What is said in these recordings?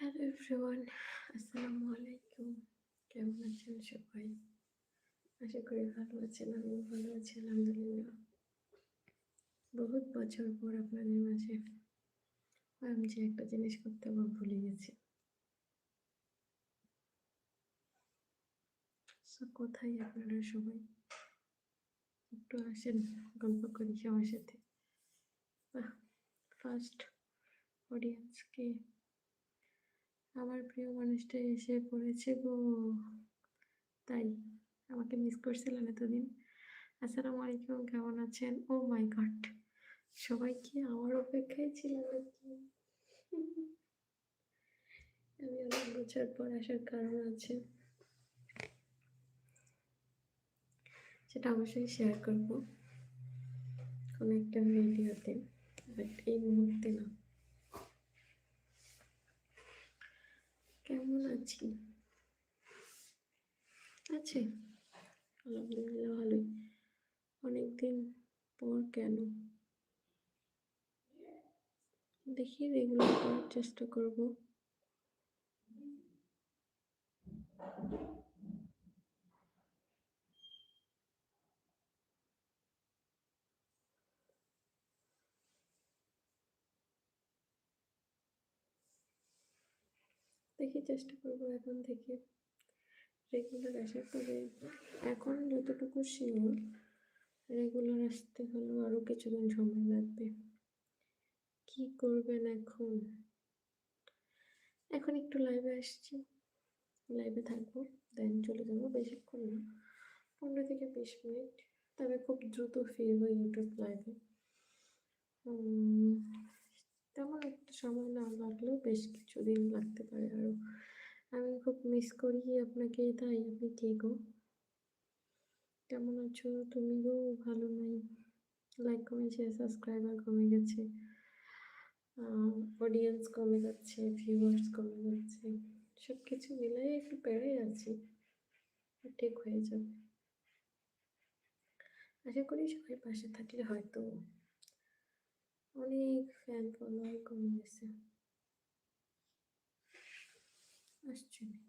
Hello everyone আসসালামু আলাইকুম কেমন আছেন সবাই? আশা করি ভালো আছেন, আমিও ভালো আছি, আলহামদুলিল্লাহ। বহুত বছর পর আপনাদের মাঝে আমি যে একটা জিনিস করতে আবার ভুলে গেছি। কোথায় আপনারা সবাই? একটু আসেন, গল্প করি সবার সাথে। ফার্স্ট অডিয়েন্সকে আমার প্রিয় মানুষটা এসে পড়েছে গো। তাই আমাকে মিস করছিলেন এতদিন। আসসালামু আলাইকুম, কেমন আছেন? ও মাই গড সবাই কি আমার অপেক্ষায় ছিল নাকি? আমি অনেক বছর পর আসার কারণ আছে। সেটা অবশ্যই শেয়ার করব। কোনো একটা ভিডিওতে বাট এই মুহূর্তে না আছি আছে। আলহামদুলিল্লাহ ভালোই। অনেকদিন পর কেন? দেখি রেগুলার করার চেষ্টা করব। দেখি চেষ্টা করব এখন থেকে। রেগুলার আসার তবে এখন যতটুকু শিওর রেগুলার আসতে হলেও আরও কিছুদিন সময় লাগবে। কি করবেন এখন? এখন একটু লাইভে আসছি। লাইভে থাকব দেন চলে যাব বেশিক্ষণ না, পনেরো থেকে বিশ মিনিট। তবে খুব দ্রুত ফিরবো ইউটিউব লাইভে তেমন একটা সময় না লাগলেও বেশ কিছুদিন লাগতে পারে আরও আমি খুব মিস করি আপনাকে, তাই আপনি কে গো? কেমন আছো? তুমি গো? ভালো নাই। লাইক কমে শেয়ার সাবস্ক্রাইবার কমে গেছে। অডিয়েন্স কমে যাচ্ছে ভিউয়ার্স কমে যাচ্ছে। সব কিছু মিলাই একটু পেরে আছি। ঠিক হয়ে যাবে। আশা করি সবাই পাশে থাকলে হয়তো অনেক ফ্যান ফলোয়ার কমে গেছে। আসছে না।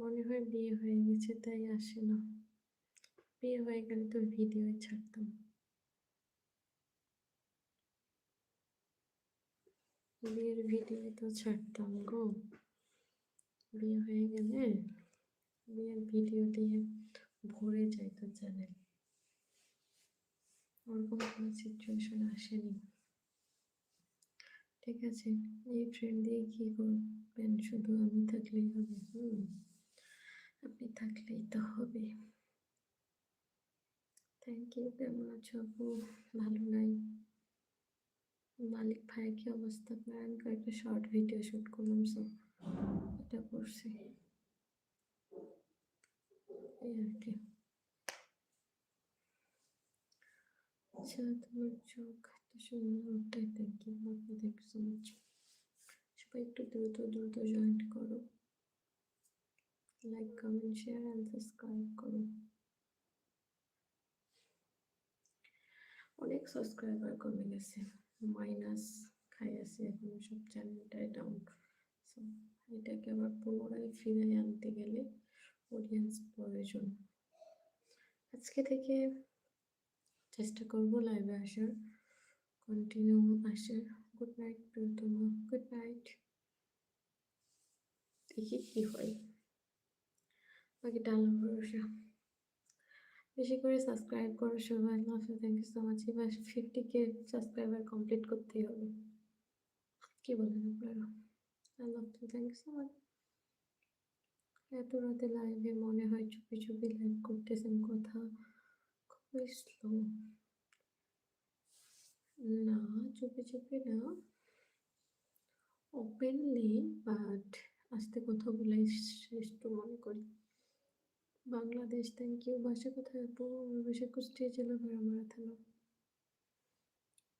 মনে হয় বিয়ে হয়ে গেছে, তাই আসে না। বিয়ে হয়ে গেলে তো ভিডিও ছাড়তাম। বিয়ের ভিডিও তো ছাড়তাম গো। বিয়ে হয়ে গেলে বিয়ের ভিডিও দিয়ে ভরে যাইতো চ্যানেল। ওরকম কোনো সিচুয়েশন আসেনি। ঠিক আছে, এই ট্রেন্ড দিয়ে কি করবেন? শুধু আমি থাকলেই হবে, হুম। আপনি থাকলেই তো হবে। থ্যাংক ইউ কেমন আছো আপু? ভালো নাই? মালিক ভাইয়ের কি অবস্থা? আপনার আমি কয়েকটা শর্ট ভিডিও শ্যুট করলাম সো এটা করছি। এই আর কি। আচ্ছা তোমার চোখ এত সুন্দর, ওটাই থ্যাংক ইউ আপু থ্যাংক ইউ সো মাচ সবাই একটু দ্রুত দ্রুত জয়েন্ট করো। Like comment share and subscribe করো অনেক সাবস্ক্রাইবার কমে গেছে মাইনাস খাই আছে, এখন সব চ্যানেলটাই ডাউন সো এটাকে আবার পুনরায় ফিরে আনতে গেলে অডিয়েন্স প্রয়োজন। আজকে থেকে চেষ্টা করব লাইভে আসার। কন্টিনিউ আসার। গুড নাইট প্রিয়তমা। গুড নাইট দেখি কি হয়। বাকিটা আল্লাহ ভরসা বেশি করে সাবস্ক্রাইব করো সবাই। আল্লাহ থ্যাংক ইউ সো মাচ এবার ফিফটি কে সাবস্ক্রাইবার কমপ্লিট করতেই হবে। কি বলেন আপনারা? আল্লাহ থ্যাংক ইউ সো মাচ এত রাতে লাইভে মনে হয় চুপি চুপি লাইভ করতেছেন কথা। খুবই স্লো না, চুপি চুপি না। ওপেনলি বাট আস্তে কথা বলে শ্রেষ্ঠ মনে করি। বাংলাদেশ থ্যাংক ইউ বাসা কোথায় আপু? আমার বাসা কুষ্টিয়া জেলা ভেড়ামারা থানা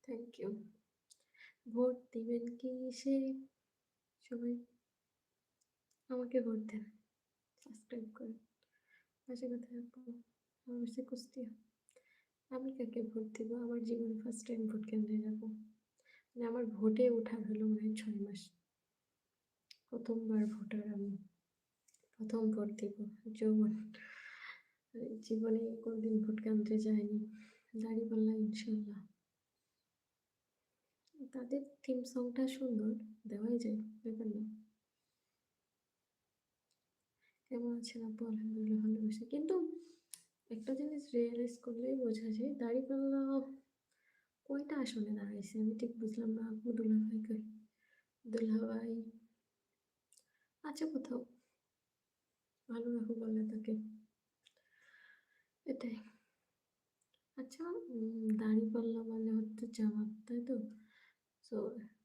থ্যাংক ইউ ভোট দিবেন কি সে? সবাই আমাকে ভোট দেন। সাবস্ক্রাইব করেন। বাসা কোথায় আপু? আমার বাসা কুষ্টিয়া আমি কাকে ভোট দিব? আমার জীবনে ফার্স্ট টাইম ভোট কেন্দ্রে যাব। মানে আমার ভোটে ওঠার হলো মনে হয় ছয় মাস। প্রথমবার ভোটার আমি। প্রথম ভোট দিব, যৌবন। জীবনে কোনোদিন ভোট কেন্দ্রে যায়নি। দাঁড়িপাল্লা ইনশাল্লাহ তাদের থিম সংটা সুন্দর, দেওয়াই যায়, ব্যাপার না। কেমন আছেন আপু? আলহামদুলিল্লাহ ভালোবাসে কিন্তু একটা জিনিস রিয়েলাইজ করলেই বোঝা যায় দাঁড়িপাল্লা কয়টা আসনে দাঁড়াইছে? আমি ঠিক বুঝলাম না আপু দুলাভাই দুলাভাই আছে কোথাও ভালো রাখো বলে তাকে। এটাই। আচ্ছা দাঁড়িপাল্লা মানে হচ্ছে জামাত তাই তো? সো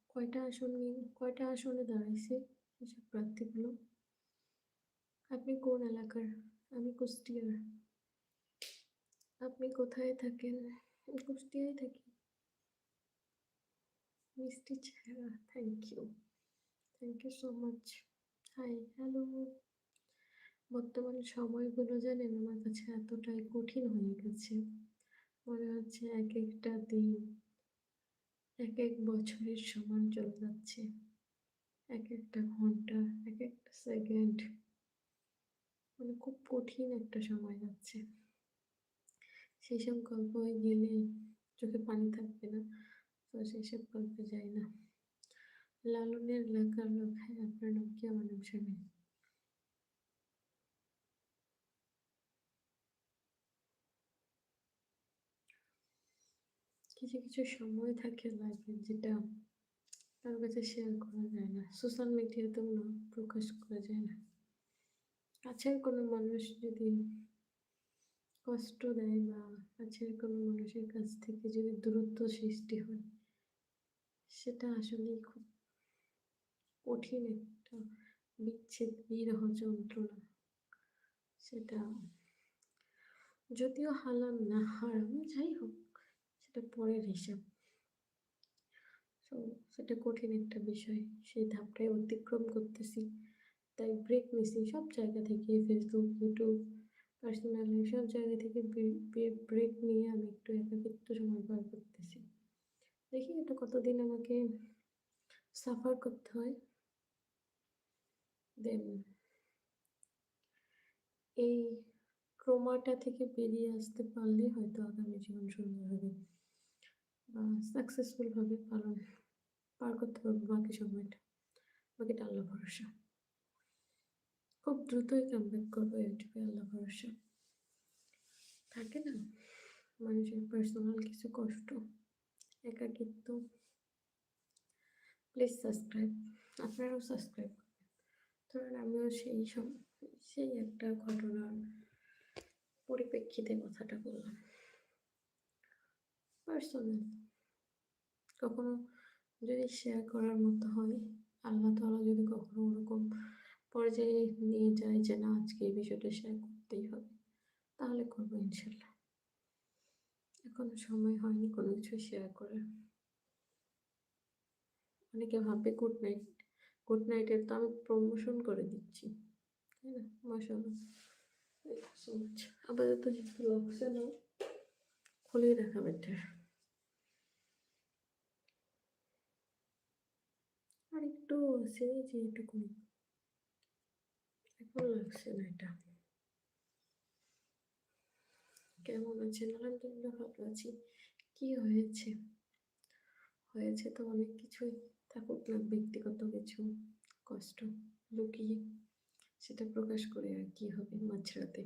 কয়টা আসন কয়টা আসনে দাঁড়াইছে এসব প্রার্থীগুলো? আপনি কোন এলাকার? আমি কুষ্টিয়ার। আপনি কোথায় থাকেন? কুষ্টিয়ায় থাকি। মিষ্টি চেহারা thank you thank you so much hi hello বর্তমান সময়গুলো জানেন আমার কাছে এতটাই কঠিন হয়ে গেছে। মনে হচ্ছে এক একটা দিন, এক এক বছরের সমান চলে যাচ্ছে। এক একটা ঘণ্টা, এক একটা সেকেন্ড। মানে খুব কঠিন একটা সময় যাচ্ছে। সেই সব গল্প গেলে চোখে পানি থাকবে না, তো সেই সব গল্পে যাই না। লালনের এলাকার লোক হ্যাঁ আপনার নাম আমার নাম কিছু কিছু সময় থাকে লাইফে যেটা কারও কাছে শেয়ার করা যায় না। সোশ্যাল মিডিয়াতেও না, প্রকাশ করা যায় না। কাছের কোনো মানুষ যদি কষ্ট দেয় বা কাছের কোনো মানুষের কাছ থেকে যদি দূরত্ব সৃষ্টি হয়, সেটা আসলেই খুব কঠিন একটা বিচ্ছেদ, বিরহ যন্ত্রণা। সেটা যদিও হালাল না হারাম যাই হোক সেটা পরের হিসাব। তো সেটা কঠিন একটা বিষয়। সেই ধাপটাই অতিক্রম করতেছি। তাই ব্রেক নিছি সব জায়গা থেকে ফেসবুক ইউটিউব পার্সোনাল সব জায়গা থেকে ব্রেক নিয়ে আমি একটু একাকিত্ব সময় পার করতেছি। দেখি এটা কতদিন আমাকে সাফার করতে হয়। দেন এই ক্রোমাটা থেকে বেরিয়ে আসতে পারলে হয়তো আগামী জীবন সুন্দর হবে। সাকসেসফুলভাবে পালন পার করতে পারব বাকি সময়টা বাকিটা আল্লাহ ভরসা। খুব দ্রুতই কামব্যাক করব ইউটিউবে আল্লাহ ভরসা। থাকে না, মানুষের পার্সোনাল কিছু কষ্ট, একাকিত্ব। প্লিজ সাবস্ক্রাইব আপনারাও সাবস্ক্রাইব ধরেন আমিও সেই সেই একটা ঘটনার পরিপ্রেক্ষিতে কথাটা বললাম। পার্সোনাল। কখনো যদি শেয়ার করার মতো হয়, আল্লাহ তালা যদি কখনো ওরকম পর্যায়ে নিয়ে যায় যে, না, আজকে এই বিষয়টা শেয়ার করতেই হবে, তাহলে করব ইনশাল্লাহ এখনও সময় হয়নি কোনো কিছু শেয়ার করার। অনেকে ভাববে গুড নাইট গুড নাইটের তো আমি প্রমোশন করে দিচ্ছি, তাই না? মাসাল্লাহ আপাতত যেহেতু লাগছে না খুলেই রাখা বেটার আর একটু আছে এটুকু। এখন লাগছে না এটা কেমন আছেন? আলহামদুলিল্লাহ ভালো আছি। কি হয়েছে? হয়েছে তো অনেক কিছুই। থাকুক না ব্যক্তিগত কিছু কষ্ট লুকিয়ে, সেটা প্রকাশ করে আর কি হবে মাঝরাতে।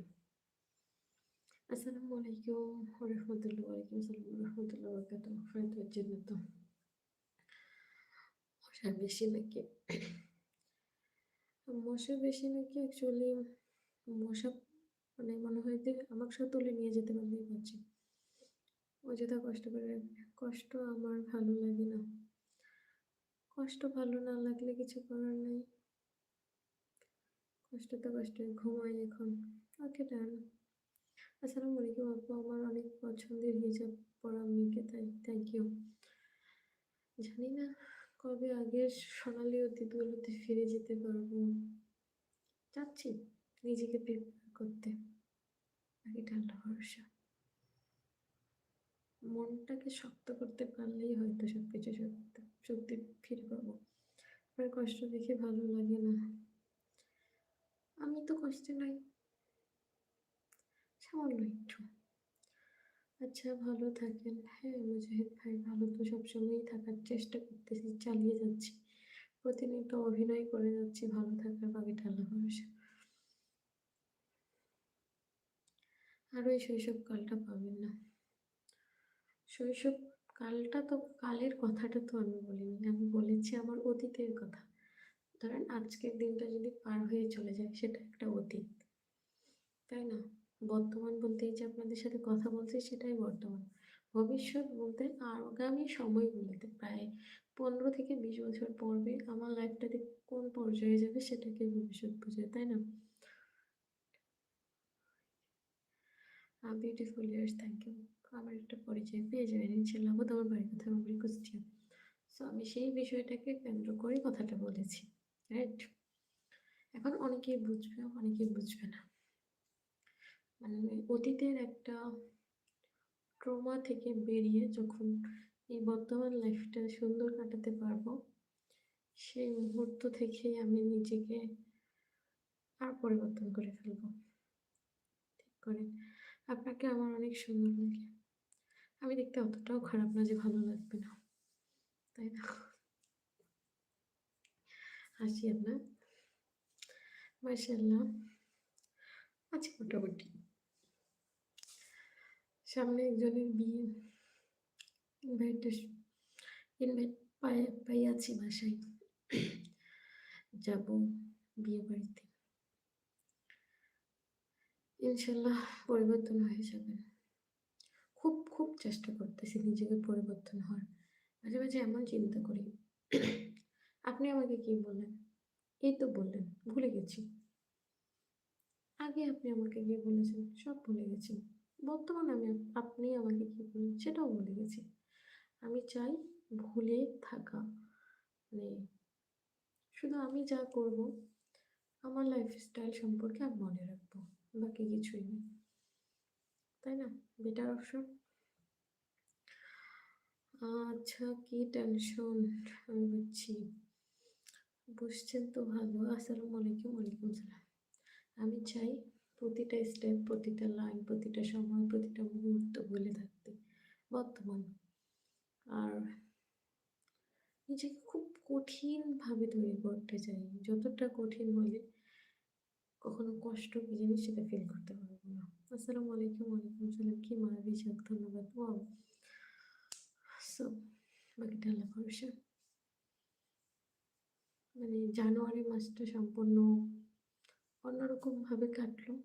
আসসালামু আলাইকুম। রহমতুল্লাহ ওয়ালাইকুম সালাম রহমতুল্লাহ বরকাত ফরিদুর জান্নাত মশা বেশি নাকি? মশা বেশি নাকি অ্যাকচুয়ালি মশা মানে মনে হয় যে আমাকে সাথে তুলে নিয়ে যেতে পারলেই পারছি অযথা কষ্ট করে কষ্ট আমার ভালো লাগে না। কষ্ট ভালো না লাগলে কিছু করার নেই। কষ্ট তো কষ্ট, ঘুমাই এখন। ওকে ডান আসসালামু আলাইকুম আপু, আমার অনেক পছন্দের হিজাব পরা মেয়েকে থ্যাংক ইউ জানি না কবে আগের সোনালি অতীতগুলোতে ফিরে যেতে পারব। চাচ্ছি নিজেকে প্রিপেয়ার করতে। বাকিটা আল্লাহ ভরসা মনটাকে শক্ত করতে পারলেই হয়তো সব কিছু সত্যি সত্যি ফিরে পাবো। আপনার কষ্ট দেখে ভালো লাগে না। আমি তো কষ্টে নাই। সামান্য একটু। আচ্ছা ভালো থাকেন। হ্যাঁ মুজাহিদ ভাই, ভালো তো সবসময়ই থাকার চেষ্টা করতেছি, চালিয়ে যাচ্ছি। প্রতিনিয়ত অভিনয় করে যাচ্ছি, ভালো থাকার বাকিটা আল্লাহ ভরসা আর ওই শৈশব কালটা পাবেন না। শৈশব কালটা তো, কালের কথাটা তো আমি বলিনি, আমি বলেছি আমার অতীতের কথা। ধরেন আজকের দিনটা যদি পার হয়ে চলে যায়, সেটা একটা অতীত। তাই না? বর্তমান বলতে এই যে আপনাদের সাথে কথা বলছি সেটাই বর্তমান। ভবিষ্যৎ বলতে আগামী সময়গুলোতে প্রায় পনেরো থেকে বিশ বছর পর্বে আমার লাইফটাতে কোন পর্যায়ে যাবে সেটাকে ভবিষ্যৎ বোঝায়, তাই না? বিউটিফুল ইয়ার্স থ্যাংক ইউ আমার একটা পরিচয় পেয়ে যাবেন ইনশাল্লাহ তো আমার বাড়ির কথা আমার কুষ্টিয়া সো আমি সেই বিষয়টাকে কেন্দ্র করে কথাটা বলেছি রাইট এখন অনেকেই বুঝবে অনেকেই বুঝবে না। মানে অতীতের একটা ট্রমা থেকে বেরিয়ে যখন এই বর্তমান লাইফটা সুন্দর কাটাতে পারব, সেই মুহূর্ত থেকেই আমি নিজেকে আর পরিবর্তন করে ফেলব। ঠিক করেন? আপনাকে আমার অনেক সুন্দর লাগে। আমি দেখতে অতটাও খারাপ না যে ভালো লাগবে না। তাই না? হাসি আপনার? মার্শাল্লাহ আছে মোটামুটি সামনে একজনের বিয়ে ইনভাইট ইনভাইট পাই পাইয়াছি বাসায়। যাব বিয়ে বাড়িতে। ইনশাল্লাহ পরিবর্তন হয়ে যাবেন খুব খুব চেষ্টা করতেছি নিজেকে পরিবর্তন হওয়ার। মাঝে মাঝে এমন চিন্তা করি। আপনি আমাকে কি বললেন? এই তো বললেন, ভুলে গেছি। আগে আপনি আমাকে গিয়ে বলেছেন, সব ভুলে গেছি। বর্তমানে আমি, আপনি আমাকে কি বললেন সেটাও বলে গেছি। আমি চাই ভুলে থাকা। মানে শুধু আমি যা করব, আমার লাইফস্টাইল সম্পর্কে আমি মনে রাখব, বাকি কিছুই নেই তাই না? বেটার অপশন আচ্ছা কি টেনশন আমি বুঝছি বুঝছেন তো ভালো। আসসালামু আলাইকুম, ওয়ালাইকুম সালাম। আমি চাই প্রতিটা স্টেপ প্রতিটা লাইন প্রতিটা সময়, প্রতিটা মুহূর্ত বলে থাকতে বর্তমান। আর নিজেকে খুব কঠিনভাবে তৈরি করতে চাই। যতটা কঠিন হলে কখনো কষ্ট কি জিনিস সেটা ফিল করতে পারব না। আসসালামু আলাইকুম, ওয়ালাইকুম সালাম কি মায়া বিষাক ধন্যবাদ। ওয়াও সো বাকিটা আল্লাহ ভরসা। মানে জানুয়ারি মাসটা সম্পূর্ণ অন্যরকমভাবে কাটলো।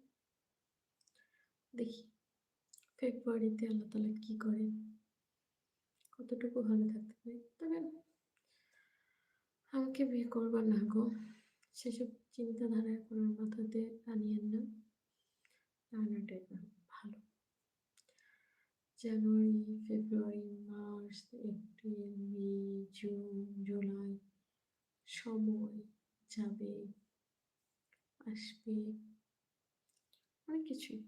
দেখি, ফেব্রুয়ারিতে আল্লাহ তালা কী করে কতটুকু ভালো থাকতে পারি? তবে আমাকে বিয়ে করবার না গো। সেসব চিন্তাধারা কোনো মাথাতে আনিয়েন না। রান্নাটাই ভালো। January, February, March, April, May, June, July সময় যাবে। আসবে। অনেক কিছুই।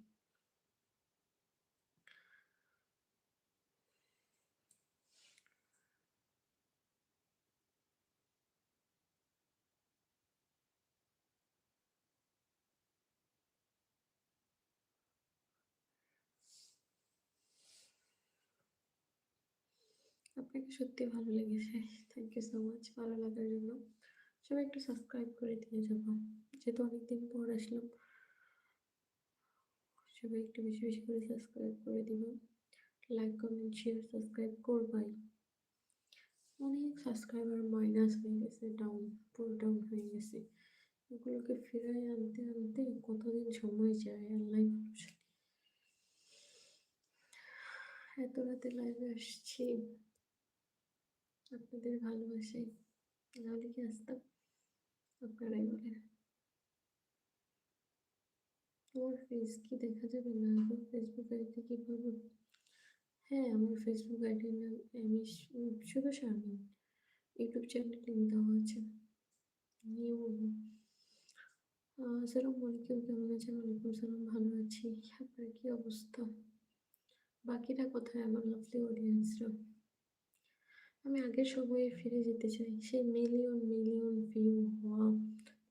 আপনাকে সত্যি ভালো লেগেছে। থ্যাংক ইউ সো মাচ ভালো লাগার জন্য। সবাই একটু সাবস্ক্রাইব করে দিয়ে যাব। যেহেতু অনেকদিন পর আসলাম, সবাই একটু বেশি বেশি করে সাবস্ক্রাইব করে দিব। লাইক কমেন্ট শেয়ার সাবস্ক্রাইব করবাই। অনেক সাবস্ক্রাইবার মাইনাস হয়ে গেছে ডাউন পুরো ডাউন হয়ে গেছে। এগুলোকে ফেরাই আনতে আনতে কতদিন সময় যায় আল্লাহ ভরসা। এত রাতে লাইভে আসছি। আপনাদের ভালোবাসাই নাহলে কি আসতাম? আপনারাই বলেন তোমার ফেস কি দেখা যাবে না ফেসবুক আইডি কীভাবে হ্যাঁ আমার ফেসবুক আইডি নাম আমি শুধু শারমিন ইউটিউব চ্যানেল লিঙ্ক দেওয়া আছে। নিউ আসসালামু আলাইকুম কেমন আছেন ওয়ালাইকুম সালাম ভালো আছি। আপনার কি অবস্থা? বাকিরা কোথায়? আমার লাভলি অডিয়েন্সরা আমি আগের সময়ে ফিরে যেতে চাই। সেই মিলিয়ন মিলিয়ন ভিউ হওয়া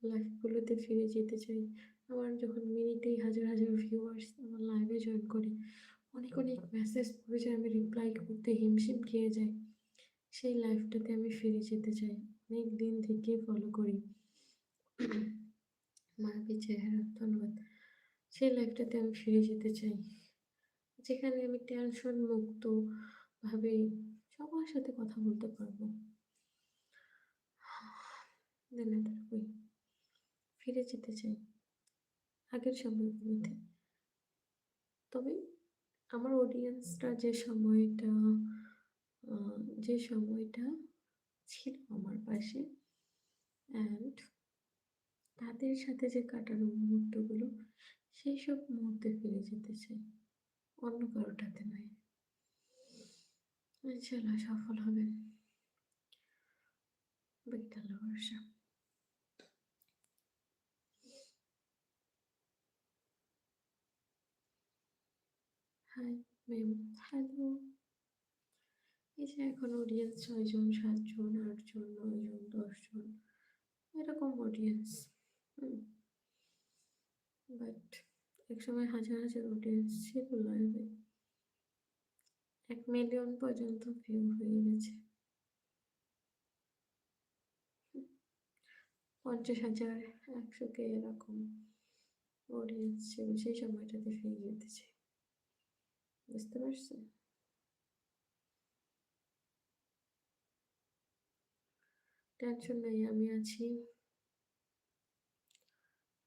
লাইফগুলোতে ফিরে যেতে চাই। আমার যখন মিনিটেই হাজার হাজার ভিউয়ার্স আমার লাইভে জয়েন করে, অনেক অনেক মেসেজ যায় আমি রিপ্লাই করতে হিমশিম খেয়ে যাই। সেই লাইফটাতে আমি ফিরে যেতে চাই। অনেক দিন থেকে ফলো করি। মায়াবী চেহারা, ধন্যবাদ। সেই লাইফটাতে আমি ফিরে যেতে চাই। যেখানে আমি টেনশন মুক্ত ভাবে সবার সাথে কথা বলতে পারব। ফিরে যেতে চাই। আগের সময়গুলোতে। তবে আমার অডিয়েন্সটা যে সময়টা যে সময়টা ছিল আমার পাশে অ্যান্ড তাদের সাথে যে কাটানো মুহূর্তগুলো, সেই সব মুহূর্তে ফিরে যেতে চাই। অন্য কারোটাতে নয়। ইনশাল্লাহ সফল হবেন বিদ্যালয় ভরসা। হাই ম্যাম হ্যালো এই যে এখন অডিয়েন্স ছয়জন, সাতজন, আটজন, নয়জন, দশজন, এরকম অডিয়েন্স বাট একসময় হাজার হাজার অডিয়েন্স ছিল লাইভে এক মিলিয়ন পর্যন্ত ভিউ হয়ে গেছে। পঞ্চাশ হাজার একশো কে এরকম অডিয়েন্স ছিল, সেই সময়টাতে ফিরে যেতে চাই বুঝতে পারছ? টেনশন নাই, আমি আছি।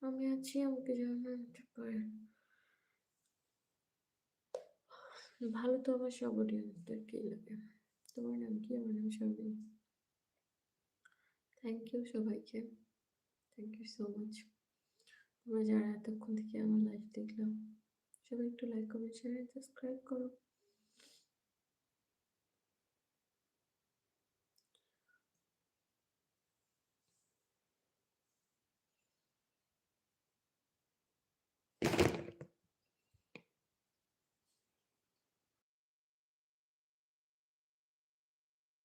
আমি আছি, আমাকে জানাতে পারেন ভালো তো আমার সব অডিয়েন্সদেরকেই লাগে। তোমার নাম কি? আমার নাম সবই থ্যাংক ইউ সবাইকে। থ্যাংক ইউ সো মাচ তোমরা যারা এতক্ষণ থেকে আমার লাইভ দেখলাম, সবাই একটু লাইক কমেন্ট শেয়ার সাবস্ক্রাইব করো।